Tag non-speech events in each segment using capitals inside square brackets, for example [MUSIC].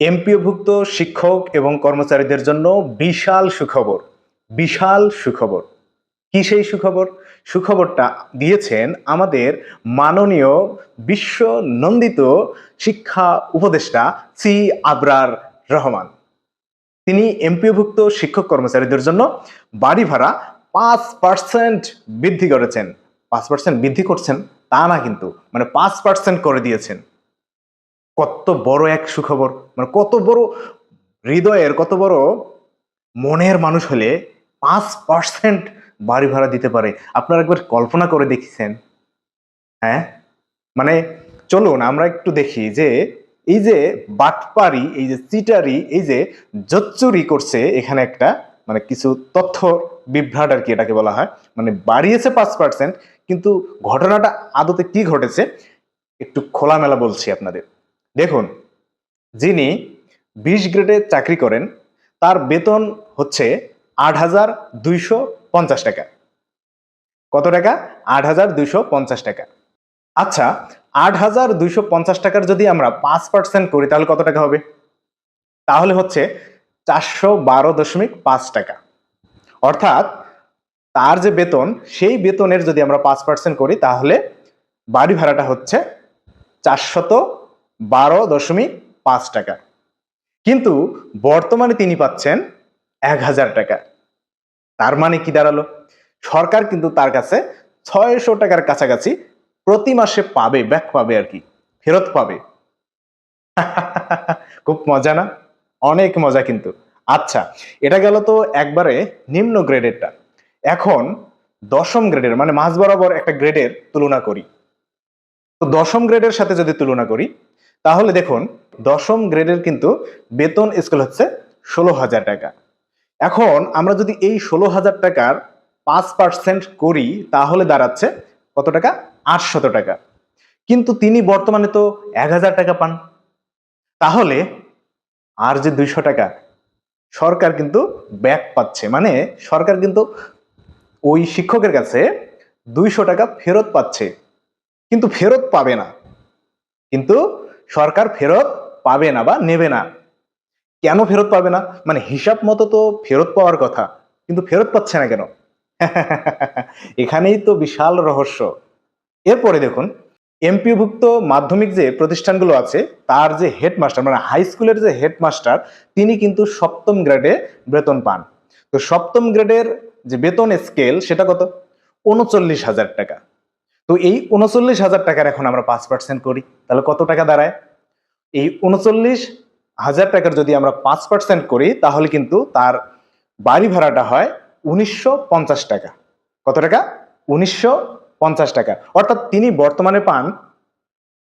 এমপিওভুক্ত শিক্ষক এবং কর্মচারীদের জন্য বিশাল সুখবর বিশাল সুখবর। কি সেই সুখবর? সুখবরটা দিয়েছেন আমাদের মাননীয় বিশ্ব নন্দিত শিক্ষা উপদেষ্টা সি আবরার রহমান। তিনি এমপিওভুক্ত শিক্ষক কর্মচারীদের জন্য বাড়ি ভাড়া পাঁচ পার্সেন্ট বৃদ্ধি করেছেন। পাঁচ পার্সেন্ট বৃদ্ধি করছেন? তা না কিন্তু মানে পাঁচ পার্সেন্ট করে দিয়েছেন। কত বড় এক সুখবর। মানে কত বড় হৃদয়ের, কত বড় মনের মানুষ হলে পাঁচ পার্সেন্ট বাড়ি ভাড়া দিতে পারে। আপনারা একবার কল্পনা করে দেখেছেন? হ্যাঁ? মানে চলুন, আমরা একটু দেখি যে এই যে বাটপারি এই যে চিটারি, এই যে জচ্চুরি করছে, এখানে একটা মানে কিছু তথ্য বিভ্রাট আর কি এটাকে বলা হয়। মানে বাড়িয়েছে পাঁচ পার্সেন্ট কিন্তু ঘটনাটা আদতে কি ঘটেছে? একটু খোলামেলা বলছি আপনাদের। দেখুন, যিনি বিশ গ্রেডে চাকরি করেন, তার বেতন হচ্ছে আট হাজার দুইশো পঞ্চাশ টাকা। কত টাকা? আট হাজার দুইশো পঞ্চাশ টাকা। আচ্ছা আট হাজার দুইশো পঞ্চাশ টাকার যদি আমরা পাঁচ পার্সেন্ট করি, তাহলে কত টাকা হবে? তাহলে হচ্ছে চারশো বারো দশমিক পাঁচ টাকা। অর্থাৎ, তার যে বেতন, সেই বেতনের যদি আমরা পাঁচ পার্সেন্ট করি, তাহলে বাড়ি ভাড়াটা হচ্ছে চারশত বারো দশমিক পাঁচ টাকা। কিন্তু বর্তমানে তিনি পাচ্ছেন এক হাজার টাকা। তার মানে কি দাঁড়াল? সরকার কিন্তু তার কাছে ছয়শো টাকার কাছাকাছি প্রতি মাসে পাবে, ব্যাক পাবে আর কি, ফেরত পাবে। [LAUGHS] খুব মজা না? অনেক মজা কিন্তু। আচ্ছা এটা গেল তো একবারে নিম্ন গ্রেডেরটা। এখন দশম গ্রেডের মানে মাঝ বরাবর একটা গ্রেডের তুলনা করি। তো দশম গ্রেডের সাথে যদি তুলনা করি তাহলে দেখুন, দশম গ্রেডের কিন্তু বেতন স্কেল হচ্ছে ষোলো হাজার টাকা। এখন আমরা যদি এই ষোলো হাজার টাকার পাঁচ পার্সেন্ট করি, তাহলে দাঁড়াচ্ছে কত টাকা? আটশত টাকা। কিন্তু তিনি বর্তমানে তো এক হাজার টাকা পান। তাহলে আর যে দুইশো টাকা, সরকার কিন্তু ব্যাক পাচ্ছে। মানে সরকার কিন্তু ওই শিক্ষকের কাছে দুইশো টাকা ফেরত পাচ্ছে। কিন্তু ফেরত পাবে না। কিন্তু সরকার ফেরত পাবে না বা নেবে না। কেন ফেরত পাবে না? মানে হিসাব মতো তো ফেরত পাওয়ার কথা, কিন্তু ফেরত পাচ্ছে না কেন? [LAUGHS] এখানেই তো বিশাল রহস্য। এরপরে দেখুন, এমপিভুক্ত মাধ্যমিক যে প্রতিষ্ঠানগুলো আছে, তার যে হেডমাস্টার মানে হাই স্কুলের যে হেডমাস্টার, তিনি কিন্তু সপ্তম গ্রেডে বেতন পান। তো সপ্তম গ্রেডের যে বেতন স্কেল, সেটা কত? উনচল্লিশ হাজার টাকা। তো এই উনচল্লিশ হাজার টাকার এখন আমরা পাঁচ পার্সেন্ট করি, তাহলে কত টাকা দাঁড়ায়? এই উনচল্লিশ হাজার টাকার যদি আমরা পাঁচ পার্সেন্ট করি, তাহলে কিন্তু তার বাড়ি ভাড়াটা হয় উনিশশো পঞ্চাশ টাকা। কত টাকা? উনিশশো পঞ্চাশ টাকা। অর্থাৎ তিনি বর্তমানে পান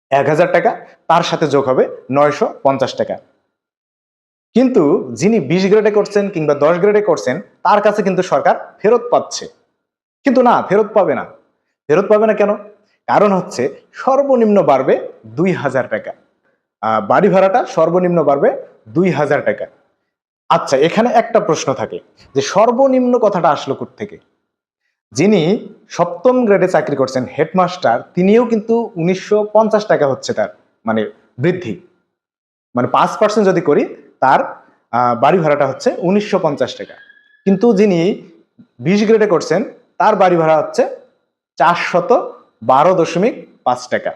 এক হাজার টাকা, তার সাথে যোগ হবে নয়শো পঞ্চাশ টাকা। কিন্তু যিনি বিশ গ্রেডে করছেন কিংবা দশ গ্রেডে করছেন, তার কাছে কিন্তু সরকার ফেরত পাচ্ছে। কিন্তু না, ফেরত পাবে না। ফেরত পাবে না কেন? কারণ হচ্ছে সর্বনিম্ন বাড়বে দুই হাজার টাকা। বাড়ি ভাড়াটা সর্বনিম্ন বাড়বে দুই হাজার টাকা। আচ্ছা এখানে একটা প্রশ্ন থাকে যে সর্বনিম্ন কথাটা আসলো থেকে যিনি সপ্তম গ্রেডে চাকরি করছেন, হেডমাস্টার, তিনিও কিন্তু উনিশশো পঞ্চাশ টাকা হচ্ছে তার মানে বৃদ্ধি। মানে পাঁচ পার্সেন্ট যদি করি, তার বাড়ি ভাড়াটা হচ্ছে উনিশশো পঞ্চাশ টাকা। কিন্তু যিনি বিশ গ্রেডে করছেন, তার বাড়ি ভাড়া হচ্ছে চারশত বারো দশমিক পাঁচ টাকা।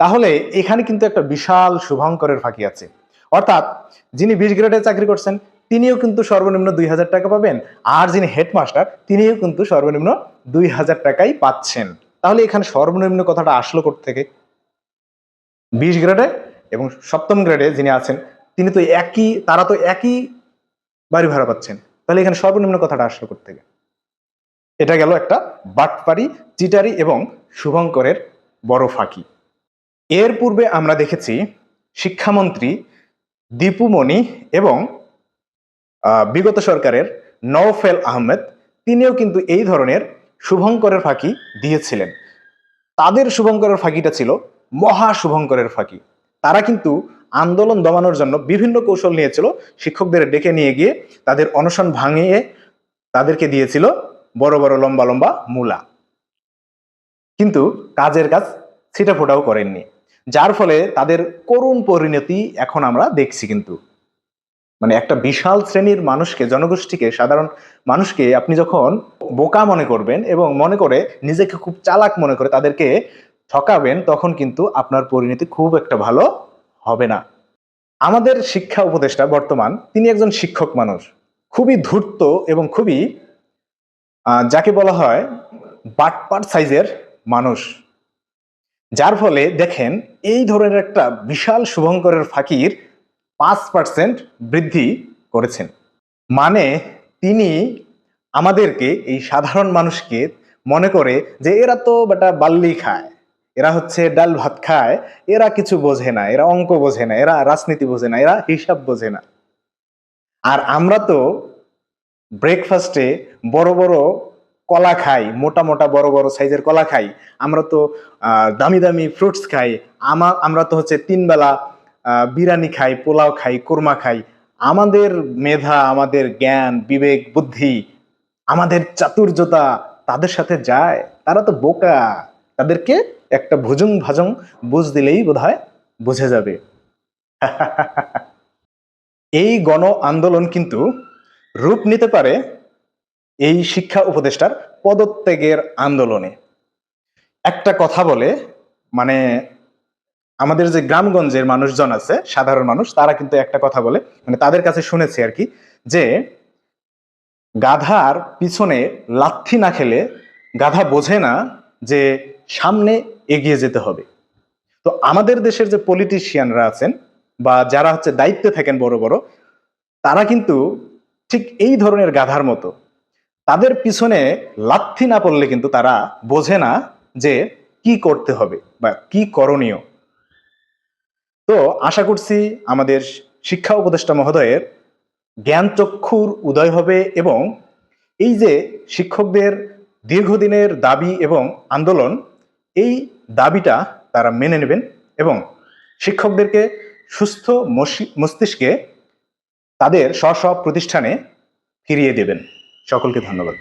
তাহলে এখানে কিন্তু একটা বিশাল শুভঙ্করের ফাঁকি আছে। অর্থাৎ যিনি বিশ গ্রেডে চাকরি করছেন, তিনিও কিন্তু সর্বনিম্ন দুই হাজার টাকা পাবেন। আর যিনি হেডমাস্টার, তিনিও কিন্তু সর্বনিম্ন দুই হাজার টাকাই পাচ্ছেন। তাহলে এখানে সর্বনিম্ন কথাটা আসলো থেকে বিশ গ্রেডে এবং সপ্তম গ্রেডে যিনি আছেন, তিনি তো একই, তারা তো একই বাড়ি ভাড়া পাচ্ছেন। তাহলে এখানে সর্বনিম্ন কথাটা আসলো থেকে এটা গেল একটা বাটপারি, চিটারি এবং শুভঙ্করের বড় ফাঁকি। এর পূর্বে আমরা দেখেছি শিক্ষামন্ত্রী দীপুমণি এবং বিগত সরকারের নওফেল আহমেদ, তিনিও কিন্তু এই ধরনের শুভঙ্করের ফাঁকি দিয়েছিলেন। তাদের শুভঙ্করের ফাঁকিটা ছিল মহা শুভঙ্করের ফাঁকি। তারা কিন্তু আন্দোলন দমানোর জন্য বিভিন্ন কৌশল নিয়েছিল, শিক্ষকদের ডেকে নিয়ে গিয়ে তাদের অনশন ভাঙিয়ে তাদেরকে দিয়েছিল বড় বড়, লম্বা লম্বা মূলা। কিন্তু কাজের কাজ ছিটা ফোটাও করেননি। যার ফলে তাদের করুণ পরিণতি এখন আমরা দেখছি কিন্তু। মানে একটা বিশাল শ্রেণির মানুষকে, জনগোষ্ঠীকে, সাধারণ মানুষকে আপনি যখন বোকা মনে করবেন এবং মনে করে, নিজেকে খুব চালাক মনে করে তাদেরকে ঠকাবেন, তখন কিন্তু আপনার পরিণতি খুব একটা ভালো হবে না। আমাদের শিক্ষা উপদেষ্টা বর্তমান, তিনি একজন শিক্ষক মানুষ। খুবই ধূর্ত এবং খুবই যাকে বলা হয় বাটপাট সাইজের মানুষ। যার ফলে দেখেন, এই ধরনের একটা বিশাল শুভঙ্করের ফাঁকির পাঁচ পার্সেন্ট বৃদ্ধি করেছেন। মানে তিনি আমাদেরকে, এই সাধারণ মানুষকে মনে করে যে এরা তো বেটা বাল্লি খায়, এরা হচ্ছে ডাল ভাত খায়, এরা কিছু বোঝে না, এরা অঙ্ক বোঝে না, এরা রাজনীতি বোঝে না, এরা হিসাব বোঝে না। আর আমরা তো ব্রেকফাস্টে বড় বড় কলা খাই, মোটা মোটা বড় বড় সাইজের কলা খাই। আমরা তো দামি দামি ফ্রুটস খাই। আমা, আমরা তো হচ্ছে তিন বেলা বিরিয়ানি খাই, পোলাও খাই, কোরমা খাই। আমাদের মেধা, আমাদের জ্ঞান, বিবেক, বুদ্ধি, আমাদের চাতুর্যতা তাদের সাথে যায়। তারা তো বোকা। তাদেরকে একটা ভুজুং ভাজং বুঝ দিলেই বোধ হয় বুঝে যাবে। [LAUGHS] এই গণ আন্দোলন কিন্তু রূপ নিতে পারে এই শিক্ষা উপদেষ্টার পদত্যাগের আন্দোলনে। একটা কথা বলে মানে আমাদের যে গ্রামগঞ্জের মানুষজন আছে, সাধারণ মানুষ, তারা কিন্তু একটা কথা বলে মানে তাদের কাছে শুনেছি আর কি, যে গাধার পিছনে লাথি না খেলে গাধা বোঝে না যে সামনে এগিয়ে যেতে হবে। তো আমাদের দেশের যে পলিটিশিয়ানরা আছেন বা যারা হচ্ছে দায়িত্বে থাকেন বড় বড়, তারা কিন্তু ঠিক এই ধরনের গাধার মতো। তাদের পিছনে লাথি না পড়লে কিন্তু তারা বোঝে না যে কি করতে হবে বা কি করণীয়। তো আশা করছি আমাদের শিক্ষা উপদেষ্টা মহোদয়ের জ্ঞান চক্ষুর উদয় হবে এবং এই যে শিক্ষকদের দীর্ঘদিনের দাবি এবং আন্দোলন, এই দাবিটা তারা মেনে নেবেন এবং শিক্ষকদেরকে সুস্থ মসি- মস্তিষ্কে তাদের স্ব প্রতিষ্ঠানে ফিরিয়ে দেবেন। সকলকে ধন্যবাদ।